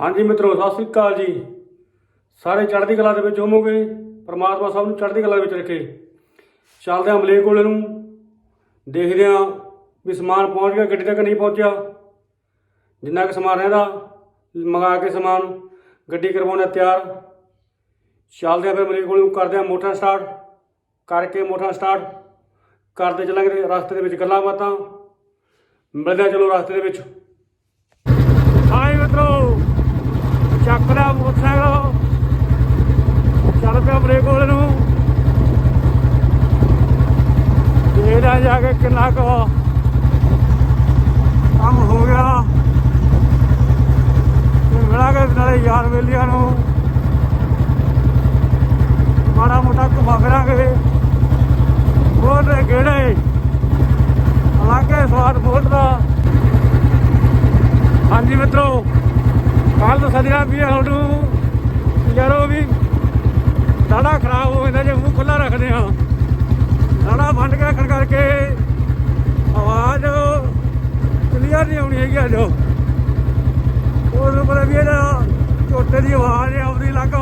ਹਾਂਜੀ ਮਿੱਤਰੋ, ਸਤਿ ਸ੍ਰੀ ਅਕਾਲ ਜੀ। ਸਾਰੇ ਚੜ੍ਹਦੀ ਕਲਾ ਦੇ ਵਿੱਚ ਹੋਵੋਗੇ, ਪਰਮਾਤਮਾ ਸਭ ਨੂੰ ਚੜ੍ਹਦੀ ਕਲਾ ਵਿੱਚ ਰੱਖੇ। ਚੱਲਦੇ ਹਾਂ ਮਲੇਕ ਕੋਲੇ ਨੂੰ। ਦੇਖਦੇ ਹਾਂ ਵੀ ਸਮਾਨ ਪਹੁੰਚ ਗਿਆ, ਗੱਡੀ ਤੱਕ ਨਹੀਂ ਪਹੁੰਚਿਆ। ਜਿੰਨਾ ਕੁ ਸਮਾਨ ਰਹਿੰਦਾ, ਮੰਗਾ ਕੇ ਸਮਾਨ, ਗੱਡੀ ਕਰਵਾਉਣਾ ਤਿਆਰ। ਚੱਲਦੇ ਹਾਂ ਫਿਰ ਮਲੇਕ ਕੋਲੇ ਨੂੰ, ਕਰਦੇ ਹਾਂ ਮੋਟਰ ਸਟਾਰਟ। ਕਰਕੇ ਮੋਟਰ ਸਟਾਰਟ। ਕਰਦੇ ਚੱਲਾਂਗੇ ਰਸਤੇ ਦੇ ਵਿੱਚ ਗੱਲਾਂ ਬਾਤਾਂ। ਮਿਲਦੇ ਚਲੋ ਰਸਤੇ ਦੇ ਵਿੱਚ। ਹਾਏ ਮਿੱਤਰੋ। ਚੱਕ ਲਿਆ ਮੋਟਰਸਾਈਕਲ। ਚੱਲ ਪਿਆ ਬ੍ਰੇਕ ਵਾਲੇ ਨੂੰ ਦੇਖਦਾ ਜਾ ਕੇ ਕਿੰਨਾ ਕੁ ਕੰਮ ਹੋ ਗਿਆ। ਤੇ ਮਿਲਾਂਗੇ ਨਾਲੇ ਯਾਰ ਵੇਲੀਆਂ ਨੂੰ ਮਾੜਾ ਮੋਟਾ ਘੁਮਾ ਫਿਰਾਂਗੇ ਹੋਰ ਦੇ ਗੇੜੇ ਹਾਲਾਂਕਿ ਸਵਾਦ ਬਹੁਤ ਦਾ ਹਾਂਜੀ ਮਿੱਤਰੋ ਕੱਲ ਤੋਂ ਵੀ ਹੈ ਤੁਹਾਨੂੰ ਯਾਰੋ ਵੀ ਦਾੜਾ ਖਰਾਬ ਹੋ ਜਾਂਦਾ ਜੇ ਮੂੰਹ ਖੁੱਲਾ ਰੱਖਦੇ ਆ ਦਾੜਾ ਬੰਦ ਕੇ ਰੱਖਣ ਕਰਕੇ ਆਵਾਜ਼ ਕਲੀਅਰ ਨਹੀਂ ਆਉਣੀ ਹੈਗੀ ਅੱਜ। ਉਹ ਨੂੰ ਪਤਾ ਵੀ ਇਹਦਾ ਝੋਟੇ ਦੀ ਆਵਾਜ਼ ਆਉਂਦੀ ਲੱਗ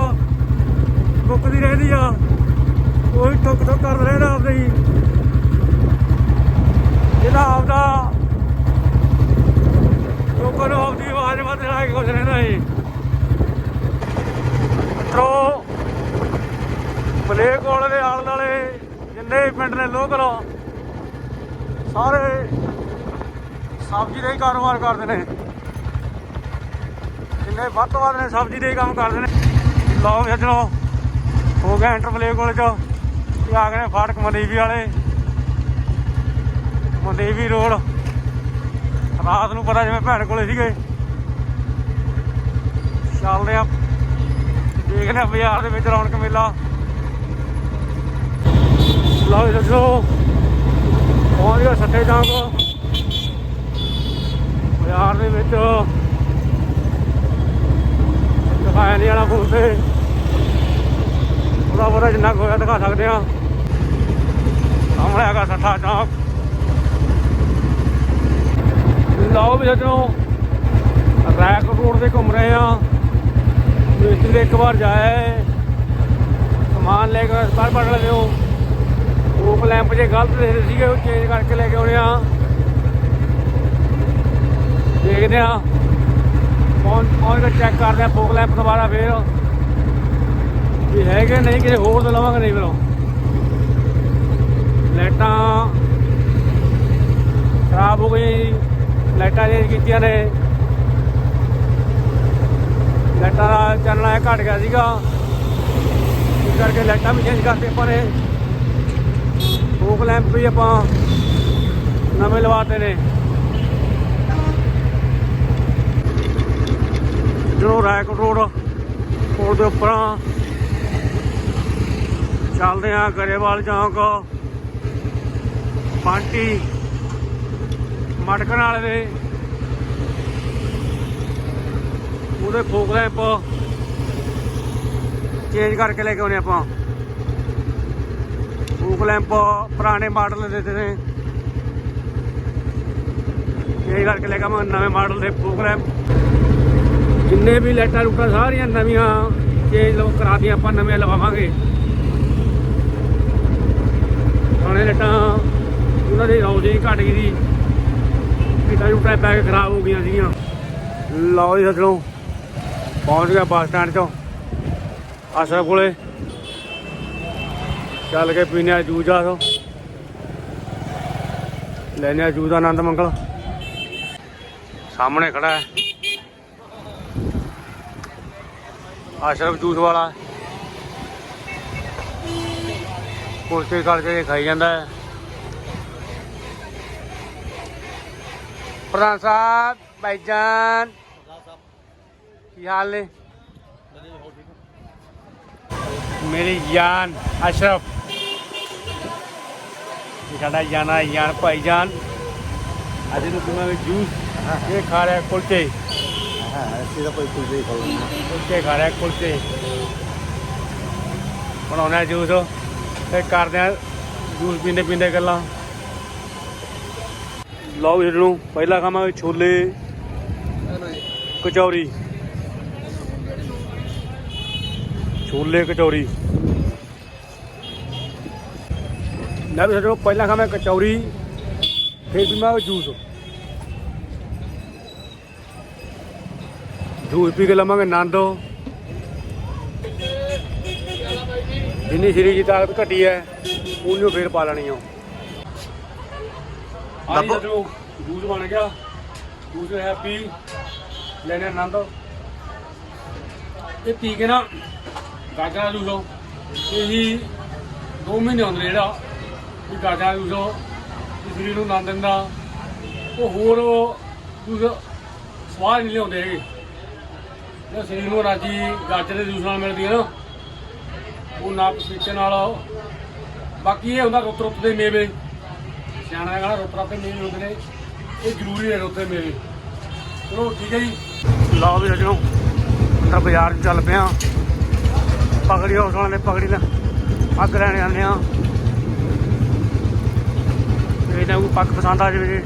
ਮੁੱਕਦੀ ਰਹਿੰਦੀ ਆ। ਉਹ ਵੀ ਟੁੱਕ ਟੁੱਕ ਕਰਦਾ ਰਹਿੰਦਾ ਆਪਦੇ ਹੀ। ਜਿਹੜਾ ਆਪਦਾ ਲੋਕਾਂ ਨੂੰ ਆਪਦੀ ਆਵਾਜ਼ ਵੱਧ ਲਾ ਕੇ ਖੁਸ਼ ਰਹਿੰਦਾ ਏ ਮਿੱਤਰੋ ਮਲੇਕੋਲ ਦੇ ਆਲੇ ਦੁਆਲੇ ਜਿੰਨੇ ਵੀ ਪਿੰਡ ਨੇ ਲੋਕਲ, ਸਾਰੇ ਸਬਜ਼ੀ ਦਾ ਹੀ ਕਾਰੋਬਾਰ ਕਰਦੇ ਨੇ। ਜਿੰਨੇ ਵੱਧ ਤੋਂ ਵੱਧ ਨੇ ਸਬਜ਼ੀ ਦਾ ਹੀ ਕੰਮ ਕਰਦੇ ਨੇ। ਲਓ ਵੀ ਸੱਜਣੋ, ਹੋ ਗਿਆ ਇੰਟਰ ਮਲੇਕੋਲ ਚ। ਇਹ ਆ ਗਏ ਨੇ ਫਾਟਕ ਮਨੇਵੀ ਵਾਲੇ। ਮਨੇਵੀ ਰੋਡ। ਰਾਤ ਨੂੰ ਪਤਾ ਜਿਵੇਂ ਭੈਣ ਕੋਲੇ ਸੀਗੇ। ਚੱਲਦੇ ਆ ਦੇਖਦੇ ਆ ਬਾਜ਼ਾਰ ਦੇ ਵਿੱਚ ਰੌਣਕ ਮੇਲਾ। ਲਓ ਜੀ ਸੱਜਣੋ ਪਹੁੰਚ ਸੱਠੇ ਜਾਂਗ ਬਾਜ਼ਾਰ ਦੇ ਵਿੱਚ ਦਿਖਾਇਆ ਨਹੀਂ ਵਾਲਾ ਫੋਨ ਤੇ ਉਹਦਾ ਬੜਾ ਜਿੰਨਾ ਕੁ ਦਿਖਾ ਸਕਦੇ ਆ ਸਾਹਮਣੇ ਹੈਗਾ ਸੱਠਾ ਚੌਂਕ ਲਓ ਵੀ ਸੱਜਣੋ ਰੈਕ ਰੋਡ ਤੇ ਘੁੰਮ ਰਹੇ ਆ ਮਿਸਤਰੀ ਦੇ ਇੱਕ ਵਾਰ ਜਾਏ ਸਮਾਨ ਲੈ ਕੇ ਬਾਹਰ ਪੜ ਲੈਂਦੇ ਹੋ ਉਹ। ਲੈਂਪ ਜੇ ਗਲਤ ਦੇ ਸੀਗੇ, ਉਹ ਚੇਂਜ ਕਰਕੇ ਲੈ ਕੇ ਆਉਣੇ ਆ। ਦੇਖਦੇ ਆ। ਪਹੁੰਚ ਪਹੁੰਚ ਕੇ ਚੈੱਕ ਕਰਦੇ ਆ ਫੋਕ ਲੈਂਪ ਦੁਬਾਰਾ ਫੇਰ। ਵੀ ਹੈਗੇ ਨਹੀਂ, ਕਿਸੇ ਹੋਰ ਤੋਂ ਲਵਾਂਗੇ ਨਹੀਂ ਫਿਰ ਲਾਈਟਾਂ ਖਰਾਬ ਹੋ ਗਈ ਲਾਈਟਾਂ ਚੇਂਜ ਕੀਤੀਆਂ ਨੇ। ਲਾਈਟਾਂ ਦਾ ਚੱਲਣਾ ਇਹ ਘਟ ਗਿਆ ਸੀਗਾ। ਇਸ ਕਰਕੇ ਲਾਈਟਾਂ ਵੀ ਚੇਂਜ ਕਰਤੇ ਆਪਾਂ ਨੇ ਫੋਕ ਲੈਂਪ ਵੀ ਆਪਾਂ ਨਵੇਂ ਲਵਾਤੇ ਨੇ। ਜਦੋਂ ਰੈਕ ਰੋਡ ਪੁਲ ਦੇ ਉੱਪਰ ਚੱਲਦੇ ਆ ਗਰੇਵਾਲ ਚੌਂਕ। ਪਾਂਟੀ ਮਟਕਣ ਵਾਲੇ ਦੇ ਉਹਦੇ ਫੋਕ ਲੈਂਪ ਚੇਂਜ ਕਰਕੇ ਲੈ ਕੇ ਆਉਣੇ ਆਪਾਂ। ਫੂਕ ਲੈਂਪ ਪੁਰਾਣੇ ਮਾਡਲ ਦੇ ਦਿੱਤੇ ਨੇ। ਚੇਂਜ ਕਰਕੇ ਲੈ ਕੇ ਆਵਾਂ ਨਵੇਂ ਮਾਡਲ ਦੇ ਫੋਕ ਲੈਂਪ। ਜਿੰਨੇ ਵੀ ਲਾਈਟਾਂ ਲੂਟਾਂ ਸਾਰੀਆਂ ਨਵੀਆਂ ਚੇਂਜ ਲੋ ਕਰਾਤੀਆਂ ਆਪਾਂ ਨਵੇਂ ਲਵਾਵਾਂਗੇ। ਪੁਰਾਣੇ ਲਾਈਟਾਂ ਉਹਨਾਂ ਦੀ ਰੌਸ਼ਨੀ ਘਟ ਗਈ ਸੀ। ਕਿਤਾ ਜੁਟਾ ਪੈ ਕੇ ਖਰਾਬ ਹੋ ਗਈਆਂ ਸੀਗੀਆਂ। ਲਓ ਜੀ ਸੱਜਣੋ ਪਹੁੰਚ ਗਿਆ ਬੱਸ ਸਟੈਂਡ ਚੋਂ। ਆਸ਼ਰਫ ਕੋਲੇ। ਚੱਲ ਕੇ ਪੀਨੇ ਆ ਜੂਸ ਆ ਤੋਂ। ਲੈਨੇ ਆ ਜੂਸ ਆਨੰਦ ਮੰਗਲ। ਸਾਹਮਣੇ ਖੜਾ ਹੈ। ਆਸ਼ਰਫ ਜੂਸ ਵਾਲਾ। ਕੁਲਚੇ ਕਰਕੇ ਖਾਈ ਜਾਂਦਾ ਹੈ। ਪ੍ਰਧਾਨ ਸਾਹਿਬ ਭਾਈਜਾਨ ਕੀ ਹਾਲ ਨੇ? ਮੇਰੀ ਜਾਨ, ਅਸ਼ਰਫ। ਸਾਡਾ ਜਾਨਾ ਜਾਨ ਅੱਜ ਨੂੰ ਤੁਮਾਂ ਵਿੱਚ ਜੂਸ ਇਹ ਖਾ ਰਿਹਾ ਕੁਲਚੇ। ਹਾਂ ਅਸੀਂ ਤਾਂ ਕੋਈ ਕੁਝ ਖਾਉਂਦੇ ਕੁਲਚੇ ਖਾ ਰਿਹਾ ਕੁਲਚੇ। ਬਣਾਉਣਾ ਜੂਸ। ਤੇ ਕਰਦੇ ਆ ਜੂਸ ਪੀਂਦੇ ਪੀਂਦੇ ਗੱਲਾਂ। ਲਓ ਵੀਰ ਨੂੰ ਪਹਿਲਾ ਖਾਵਾਂਗੇ ਛੋਲੇ। ਕਚੌਰੀ। ਛੋਲੇ ਕਚੌਰੀ। ਮੈਂ ਵੀ ਸੋਚੋ ਪਹਿਲਾਂ ਖਾਵਾਂ ਕਚੌਰੀ ਫਿਰ ਪੀਵਾਂ ਜੂਸ। ਜੂਸ ਪੀ ਕੇ ਲਵਾਂਗੇ ਆਨੰਦ। ਜਿੰਨੀ ਸਰੀਰ ਦੀ ਤਾਕਤ ਘਟੀ ਹੈ ਉਹਨੂੰ ਫੇਰ ਪਾ ਲੈਣੀ ਆ ਆਹ। ਜਦੋਂ ਜੂਸ ਬਣ ਗਿਆ। ਜੂਸ ਹੈ ਪੀ ਲੈਣੇ ਆਨੰਦ। ਇਹ ਪੀ ਕੇ ਨਾ ਗਾਜਰਾਂ ਜੂਸ ਇਹੀ 2 ਮਹੀਨੇ ਹੁੰਦੇ ਨੇ ਜਿਹੜਾ। ਵੀ ਗਾਜਰਾਂ ਜੂਸ ਲਓ ਸਰੀਰ ਨੂੰ ਆਨੰਦ ਦਿੰਦਾ। ਉਹ ਹੋਰ ਜੂਸ ਸਵਾਦ ਨਹੀਂ ਲਿਆਉਂਦੇ ਹੈਗੇ। ਜਿਹੜਾ ਸਰੀਰ ਨੂੰ ਰਾਜੀ ਗਾਜਰ ਦੇ ਜੂਸ ਨਾਲ ਮਿਲਦੀ ਹੈ ਨਾ, ਉਹ ਨਾ ਪਪੀਤੇ ਨਾਲ। ਬਾਕੀ ਇਹ ਹੁੰਦਾ ਰੁੱਤ ਰੁੱਤ ਦੇ ਮੇਵੇ। ਸਿਆਣਾ ਦਾ ਰੁੱਤ ਰੁੱਤ ਦੇ ਮੇਵੇ ਹੁੰਦੇ ਨੇ। ਇਹ ਜ਼ਰੂਰੀ ਨੇ ਰੁੱਤ ਦੇ ਮੇਵੇ। ਚਲੋ ਠੀਕ ਹੈ ਜੀ। ਲਾਓ ਵੀ ਸੱਜਣੋ ਅੰਦਰ ਬਾਜ਼ਾਰ ਚੱਲ ਪਿਆ। ਪਗੜੀ ਹਾਊਸ ਵਾਲਿਆਂ ਨੇ ਪਗੜੀ ਦਾ ਪੱਗ ਲੈਣ ਜਾਂਦੇ ਆ ਇਹਨਾਂ ਨੂੰ ਪੱਗ ਪਸੰਦ ਆ ਜਾਵੇ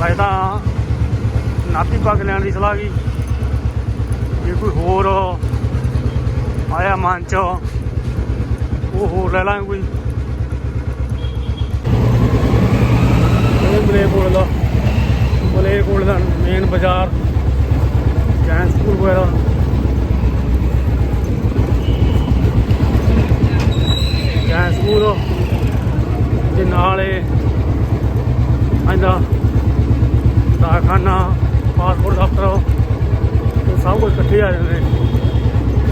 ਭਾਈ ਤਾਂ ਨਾਤੀ ਪੱਗ ਲੈਣ ਦੀ ਸਲਾਹ ਗਈ ਜੇ ਕੋਈ ਹੋਰ ਆਇਆ ਮਨ ਚ, ਉਹ ਹੋਰ ਲੈ ਲਾਂਗੇ ਕੋਈ। ਇਹ ਮਲੇ ਕੋਲ ਦਾ ਮਲੇ ਕੋਲ ਦਾ ਮੇਨ ਬਾਜ਼ਾਰ, ਜੈਨ ਸਕੂਲ ਵਗੈਰਾ। ਜੈਨ ਸਕੂਲ ਦੇ ਨਾਲ ਇਹ ਆਂਦਾ ਪਾਸਪੋਰਟ ਦਫ਼ਤਰ ਉਹ। ਸਭ ਕੁਝ ਇਕੱਠੇ ਆ ਜਾਂਦੇ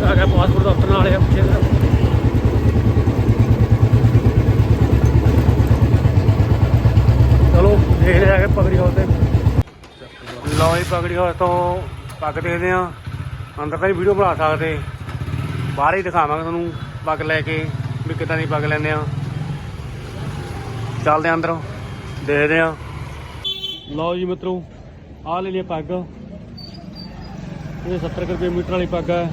ਆ ਗਿਆ ਪਾਸਪੋਰਟ ਦਫ਼ਤਰ ਨਾਲ ਇਹ ਪਿੱਛੇ ਚਲੋ, ਦੇਖਦੇ ਆ ਕੇ ਪਗੜੀ ਹਾਊਸ ਤੇ। ਲਓ ਜੀ, ਪਗੜੀ ਹਾਊਸ ਤੋਂ ਪੱਗ ਦੇਖਦੇ ਆ। ਅੰਦਰ ਤਾਂ ਵੀਡੀਓ ਬਣਾ ਸਕਦੇ। ਬਾਹਰ ਹੀ ਦਿਖਾਵਾਂਗੇ ਤੁਹਾਨੂੰ ਪੱਗ ਲੈ ਕੇ। ਵੀ ਕਿੱਦਾਂ ਦੀ ਪੱਗ ਲੈਂਦੇ ਆ। ਚੱਲਦੇ ਆ ਅੰਦਰ, ਦੇਖਦੇ ਆ। ਲਓ ਜੀ ਮਿੱਤਰੋ, ਆਹ ਲੈ ਲਈ ਪੱਗ। ਇਹ 70 ਰੁਪਏ ਮੀਟਰ ਵਾਲੀ ਪੱਗ ਹੈ।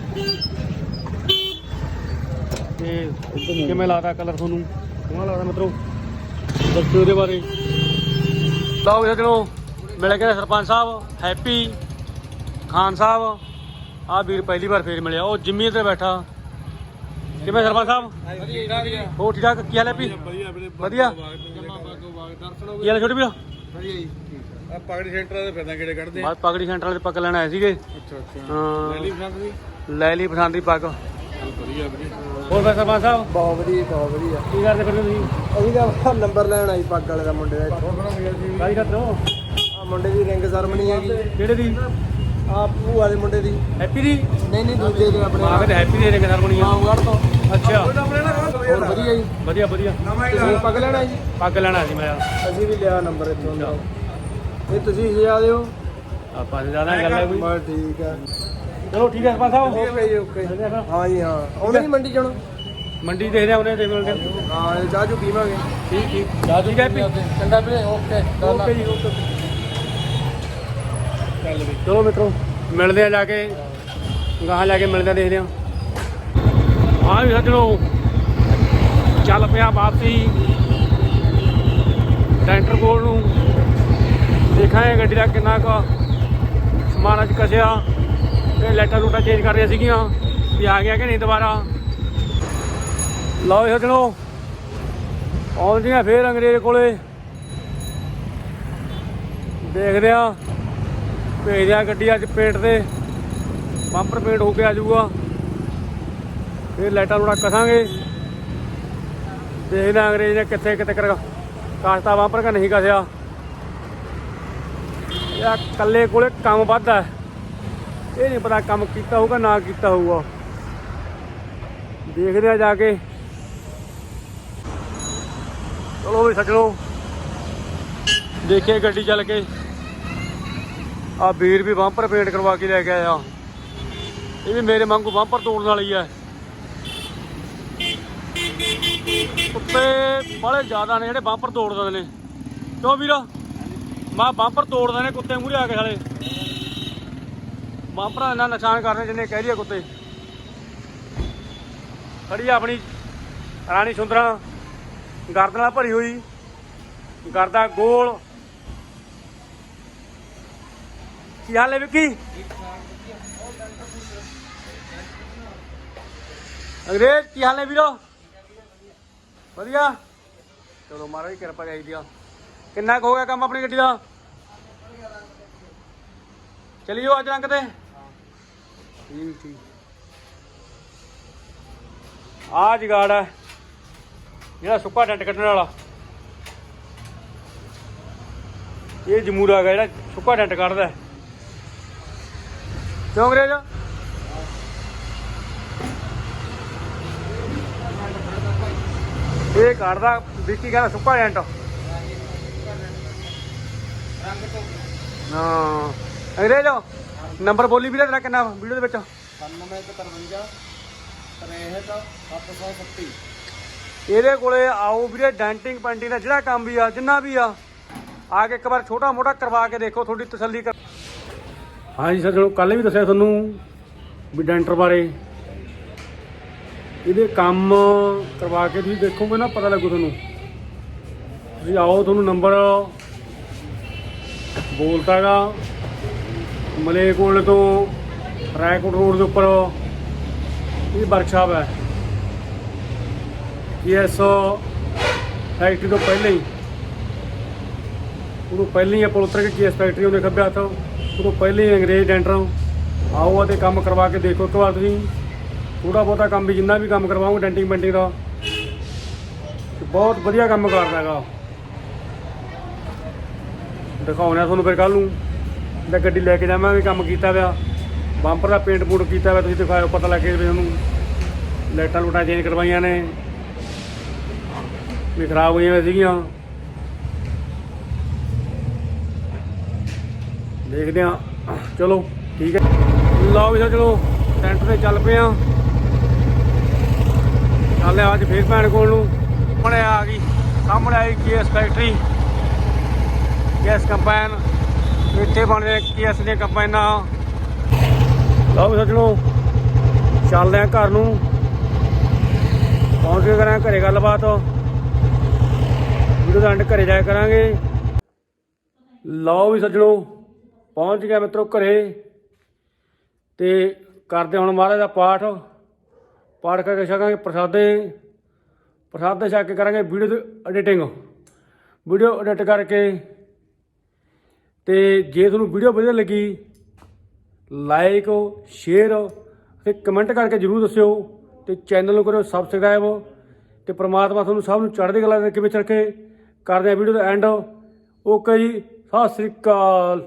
ਤੇ ਕਿਵੇਂ ਲੱਗਦਾ ਕਲਰ ਤੁਹਾਨੂੰ? ਕਿਵੇਂ ਲੱਗਦਾ ਮਿੱਤਰੋ? ਦੱਸੋ ਇਹਦੇ ਬਾਰੇ। ਲਓ ਵੀ ਸੱਜਣੋ, ਮਿਲ ਗਏ ਸਰਪੰਚ ਸਾਹਿਬ, ਹੈਪੀ, ਖਾਨ ਸਾਹਿਬ, ਆਹ ਵੀਰ ਪਹਿਲੀ ਵਾਰ ਫੇਰ ਮਿਲਿਆ। ਉਹ ਜਿੰਮੀ ਤੇ ਬੈਠਾ। ਕਿਵੇਂ ਸਰਪੰਚ ਸਾਹਿਬ? ਹੋ ਠੀਕ ਠਾਕ? ਕੀ ਹਾਲ ਹੈ ਪੀ ਵਧੀਆ ਕੀ ਹਾਲ ਹੈ ਛੋਟੇ ਵੀਰ ਆ ਪਗੜੀ ਸੈਂਟਰ ਦੇ ਫਿਰਦਾ ਕਿਹੜੇ ਕੱਢਦੇ ਬਾਅਦ ਪਗੜੀ ਸੈਂਟਰ ਵਾਲੇ ਪੱਗ ਲੈਣ ਆਏ ਸੀਗੇ। ਅੱਛਾ ਅੱਛਾ। ਹਾਂ। ਦੀ? ਲੈ ਲਈ ਪਸੰਦ ਦੀ ਪੱਗ। ਵਧੀਆ ਵੀਰੇ ਹੋਰ ਫਿਰ ਸਰਪੰਚ ਸਾਹਿਬ? ਬਹੁਤ ਵਧੀਆ ਬਹੁਤ ਵਧੀਆ। ਕੀ ਕਰਦੇ ਫਿਰ ਤੁਸੀਂ? ਅਸੀਂ ਤਾਂ ਨੰਬਰ ਲੈਣ ਆਈ ਪੱਗ ਵਾਲੇ ਦਾ ਮੁੰਡੇ ਦਾ। ਕਾਹਦੀ ਕਰਦੇ ਹੋ ਆ ਮੁੰਡੇ ਦੀ ਰਿੰਗ ਸਰਮਨੀ ਹੈਗੀ। ਕਿਹੜੇ ਦੀ? ਆ ਭੂਆ ਦੇ ਮੁੰਡੇ ਦੀ। ਹੈਪੀ ਦੀ? ਨਹੀਂ ਨਹੀਂ ਦੂਜੇ ਦੇ ਆਪਣੇ ਮਾਂ ਕਹਿੰਦੇ ਹੈਪੀ ਦੇ ਰਿੰਗ ਸਰਮਣੀ ਆ। ਮਾਮਗੜ ਤੋਂ। ਅੱਛਾ। ਹੋਰ ਵਧੀਆ ਜੀ। ਵਧੀਆ ਵਧੀਆ। ਤੁਸੀਂ ਪੱਗ ਲੈਣਾ ਜੀ? ਪੱਗ ਲੈਣਾ ਸੀ ਮੈਂ। ਅਸੀਂ ਵੀ ਲਿਆ ਨੰਬਰ ਇੱਥੋਂ ਦਾ ਇਹ ਤੁਸੀਂ ਸਜਾ ਦਿਓ। ਆਪਾਂ ਜ਼ਿਆਦਾ ਗੱਲ ਹੈ ਕੋਈ। ਬਸ ਠੀਕ ਆ। ਚਲੋ ਠੀਕ ਹੈ ਸਰਪੰਚ ਸਾਹਿਬ। ਓਕੇ ਜੀ ਓਕੇ। ਹਾਂ ਜੀ ਹਾਂ। ਆਉਂਦੇ ਨਹੀਂ ਮੰਡੀ ਚੋਂ ਮੰਡੀ ਦੇਖਦੇ ਆ ਉਹਨੇ ਤੇ ਮਿਲਦੇ। ਹਾਂ ਚਾਹ ਚੂ ਪੀਵਾਂਗੇ। ਠੀਕ ਠੀਕ। ਠੀਕ ਹੈ ਹੈਪੀ ਚੰਗਾ ਵੀਰੇ ਓਕੇ। ਓਕੇ ਜੀ ਓਕੇ। ਚਲੋ ਮਿੱਤਰੋ, ਮਿਲਦੇ ਆ ਜਾ ਕੇ। ਗਾਹਾਂ ਲੈ ਕੇ ਮਿਲਦੇ ਆ, ਦੇਖਦੇ ਆ। ਹਾਂ ਵੀ ਸੱਜਣੋ, ਚੱਲ ਪਿਆ ਵਾਪਸੀ। ਡੈਂਟਰ ਕੋਲ ਨੂੰ ਦੇਖਾਂਗੇ ਗੱਡੀ ਦਾ ਕਿੰਨਾ ਕੁ ਸਮਾਨ ਅੱਜ ਕਸਿਆ ਤੇ ਲਾਈਟਾਂ ਲੂਟਾਂ ਚੇਂਜ ਕਰ ਰਹੀਆਂ ਸੀਗੀਆਂ ਵੀ ਆ ਗਿਆ ਕਿ ਨਹੀਂ ਦੁਬਾਰਾ। ਲਓ ਜੀ ਸੱਜਣੋ, ਆਉਂਦੀਆਂ ਫੇਰ ਅੰਗਰੇਜ਼ ਕੋਲੇ। ਦੇਖਦੇ ਆ। ਭੇਜਦੇ ਆ ਗੱਡੀ ਅੱਜ ਪੇਟ ਤੇ। ਬੰਪਰ ਪੇਟ ਹੋ ਕੇ ਆ ਜਾਊਗਾ। ਫਿਰ ਲਾਈਟਾਂ ਲੂਟਾਂ ਕਸਾਂਗੇ ਦੇਖਦੇ ਆ ਅੰਗਰੇਜ਼ ਨੇ ਕਿੱਥੇ ਕਿੱਥੇ ਕਰ ਕਾਸਤਾ ਬੰਪਰ ਕਾ ਨਹੀਂ ਕਸਿਆ। ਯਾ ਕੱਲੇ ਕੋਲੇ ਕੰਮ ਵੱਧ ਇਹ ਨਹੀਂ ਪਤਾ ਕੰਮ ਕੀਤਾ ਹੋਊਗਾ, ਨਾ ਕੀਤਾ ਹੋਊਗਾ। ਦੇਖਦੇ ਆ ਜਾ ਕੇ। ਚਲੋ ਵੀ ਸੱਜਣੋ, ਦੇਖੀਏ ਗੱਡੀ ਚੱਲ ਕੇ। ਆ ਵੀਰ ਵੀ ਬੰਪਰ ਪੇਂਟ ਕਰਵਾ ਕੇ ਲੈ ਕੇ ਆਇਆ। ਇਹ ਵੀ ਮੇਰੇ ਵਾਂਗੂ ਬੰਪਰ ਤੋੜਨ ਵਾਲੀ ਹੈ। ਕੁੱਤੇ ਬੜੇ ਜ਼ਿਆਦਾ ਨੇ ਜਿਹੜੇ ਬੰਪਰ ਤੋੜ ਦਿੰਦੇ ਨੇ। ਕਿਉਂ ਵੀਰਾ? ਮਾ ਬੰਪਰ ਤੋੜਦੇ ਨੇ ਕੁੱਤੇ ਮੂਹਰੇ ਆ ਕੇ ਸਾਲੇ। ਬੰਪਰਾਂ ਦਾ ਨੁਕਸਾਨ ਕਰਨੇ ਜਿੰਨੇ ਕਹਿ ਰਹੀ ਕੁੱਤੇ। ਖੜੀ ਆ ਆਪਣੀ ਰਾਣੀ ਸੁੰਦਰਾ। ਗਰਦ ਨਾਲ ਭਰੀ ਹੋਈ। ਗਰਦਾ ਗੋਲ। ਕੀ ਹਾਲ ਹੈ ਵਿੱਕੀ। ਅੰਗਰੇਜ਼ ਕੀ ਹਾਲ ਹੈ ਵੀਰੋ? ਵਧੀਆ। ਚਲੋ ਮਹਾਰਾਜ ਦੀ ਕਿਰਪਾ ਚਾਹੀਦੀ ਆ। ਕਿੰਨਾ ਹੋ ਗਿਆ ਕੰਮ ਆਪਣੀ ਗੱਡੀ ਦਾ? ਚਲਿਓ ਅੱਜ ਰੰਗ ਤੇ। ਠੀਕ ਠੀਕ। ਆ ਜਗਾੜ ਹੈ ਜਿਹੜਾ ਸੁੱਕਾ ਟੈਂਟ ਕੱਢਣ ਵਾਲਾ। ਇਹ ਜਮੂਰਾ ਹੈਗਾ ਜਿਹੜਾ ਸੁੱਕਾ ਟੈਂਟ ਕੱਢਦਾ। ਹੈ। ਕਿਉਂ ਅੰਗਰੇਜ਼? ਇਹ ਕੱਢਦਾ ਵਿੱਕੀ ਕਹਿੰਦਾ ਸੁੱਕਾ ਟੈਂਟ ਹਾਂ। ਅੰਗਰੇਜ਼, ਨੰਬਰ ਬੋਲੀ ਵੀਰੇ ਤੇਰਾ ਕਿੰਨਾ ਵੀਡੀਓ ਦੇ ਵਿੱਚ? 9953 63 730 ਇਹਦੇ ਕੋਲੇ ਆਓ ਵੀਰੇ, ਡੈਂਟਿੰਗ ਪੈਂਟਿੰਗ ਦਾ ਜਿਹੜਾ ਕੰਮ ਵੀ ਆ, ਜਿੰਨਾ ਵੀ ਆ ਆ ਕੇ ਇੱਕ ਵਾਰ ਛੋਟਾ ਮੋਟਾ ਕਰਵਾ ਕੇ ਦੇਖੋ, ਤੁਹਾਡੀ ਤਸੱਲੀ ਕਰ ਹਾਂਜੀ ਸਰ, ਚਲੋ ਕੱਲ ਵੀ ਦੱਸਿਆ ਤੁਹਾਨੂੰ ਵੀ ਡੈਂਟਰ ਬਾਰੇ। ਇਹਦੇ ਕੰਮ ਕਰਵਾ ਕੇ ਤੁਸੀਂ ਦੇਖੋਗੇ ਨਾ, ਪਤਾ ਲੱਗੂ ਤੁਹਾਨੂੰ। ਤੁਸੀਂ ਆਓ, ਤੁਹਾਨੂੰ ਨੰਬਰ ਬੋਲਤਾਗਾ ਮਲੇਕੋਲ ਤੋਂ ਰਾਏਕੋਟ ਰੋਡ ਦੇ ਉੱਪਰ ਇਹ ਵਰਕਸ਼ਾਪ ਹੈ। ਇਸ ਫੈਕਟਰੀ ਤੋਂ ਪਹਿਲਾਂ ਹੀ। ਉਦੋਂ ਪਹਿਲਾਂ ਹੀ ਆਪਾਂ ਉਤਰ ਕੇ ਕੇਸ ਫੈਕਟਰੀ ਉਹਨੇ ਖੱਬੇ ਹੱਥ। ਉਹ ਤੋਂ ਪਹਿਲੇ ਅੰਗਰੇਜ਼ ਡੈਂਟਰ ਆਓ ਅਤੇ ਕੰਮ ਕਰਵਾ ਕੇ ਦੇਖੋ ਇੱਕ ਵਾਰ ਤੁਸੀਂ। ਥੋੜਾ ਬਹੁਤਾ ਕੰਮ ਵੀ, ਜਿੰਨਾ ਵੀ ਕੰਮ ਕਰਵਾਉਂਗੇ ਡੈਂਟਿੰਗ ਪੈਂਟਿੰਗ ਦਾ ਬਹੁਤ ਵਧੀਆ ਕੰਮ ਕਰਦਾ ਹੈਗਾ। ਦਿਖਾਉਣਾ ਤੁਹਾਨੂੰ ਫਿਰ ਕੱਲ ਨੂੰ। ਜਦ ਗੱਡੀ ਲੈ ਕੇ ਜਾਵਾਂਗੇ ਕੰਮ ਕੀਤਾ ਹੋਇਆ ਬੰਪਰ ਦਾ ਪੇਂਟ ਪੂਟ ਕੀਤਾ ਹੋਇਆ ਤੁਸੀਂ ਦਿਖਾਓ ਪਤਾ ਲੱਗੇ ਵੀ ਉਹਨੂੰ ਲਾਈਟਾਂ ਲੂਟਾਂ ਚੇਂਜ ਕਰਵਾਈਆਂ ਨੇ। ਵੀ ਖਰਾਬ ਹੋਈਆਂ ਹੋਈਆਂ ਸੀਗੀਆਂ। ਦੇਖਦੇ ਆ ਚਲੋ, ਠੀਕ ਹੈ। ਲਓ ਵੀ ਸਰ, ਚਲੋ ਸੈਂਟਰ ਤੇ ਚੱਲ ਪਏ ਆ ਚੱਲੇ ਅੱਜ ਫੇਰ ਭੈਣ ਕੋਲ ਨੂੰ। ਸਾਹਮਣੇ ਆ ਗਈ, ਸਾਹਮਣੇ ਆਈ ਕੇਐਸ ਫੈਕਟਰੀ ਕੇਐਸ ਕੰਪੈਨ ਇੱਥੇ ਬਣਦੇ ਕੇਐਸ ਦੀਆਂ ਕੰਪੈਨਾਂ ਲਓ ਵੀ ਸੱਜਣੋ ਚੱਲਦੇ ਆ ਘਰ ਨੂੰ। ਪਹੁੰਚ ਕੇ ਕਰਾਂਗੇ ਘਰੇ ਗੱਲਬਾਤ। ਵੀਡੀਓ ਦਾ ਐਂਡ ਘਰੇ ਜਾਇਆ ਕਰਾਂਗੇ। ਲਓ ਵੀ ਸੱਜਣੋ ਪਹੁੰਚ ਗਿਆ ਮਿੱਤਰੋ ਘਰੇ ਤੇ ਕਰਦੇ ਹੁਣ ਮਹਾਰਾਜ ਦਾ ਪਾਠ। ਪਾਠ ਕਰਕੇ ਛਕਾਂਗੇ ਪ੍ਰਸਾਦੇ। ਪ੍ਰਸਾਦੇ ਛਕ ਕੇ ਕਰਾਂਗੇ ਵੀਡੀਓ ਦੀ ਐਡੀਟਿੰਗ ਵੀਡੀਓ ਐਡਿਟ ਕਰਕੇ ਤੇ ਜੇ ਤੁਹਾਨੂੰ ਵੀਡੀਓ ਵਧੀਆ ਲੱਗੀ ਲਾਈਕ ਸ਼ੇਅਰ ਤੇ ਕਮੈਂਟ ਕਰਕੇ ਜਰੂਰ ਦੱਸਿਓ ਤੇ ਚੈਨਲ ਨੂੰ ਕਰੋ ਸਬਸਕ੍ਰਾਈਬ ਤੇ ਪ੍ਰਮਾਤਮਾ ਤੁਹਾਨੂੰ ਸਭ ਨੂੰ ਚੜ੍ਹਦੀ ਕਲਾ ਦੇ ਵਿੱਚ ਰੱਖੇ। ਕਰਦੇ ਆ ਵੀਡੀਓ ਦਾ ਐਂਡ ਓਕੇ ਜੀ, ਸਤਿ ਸ੍ਰੀ ਅਕਾਲ।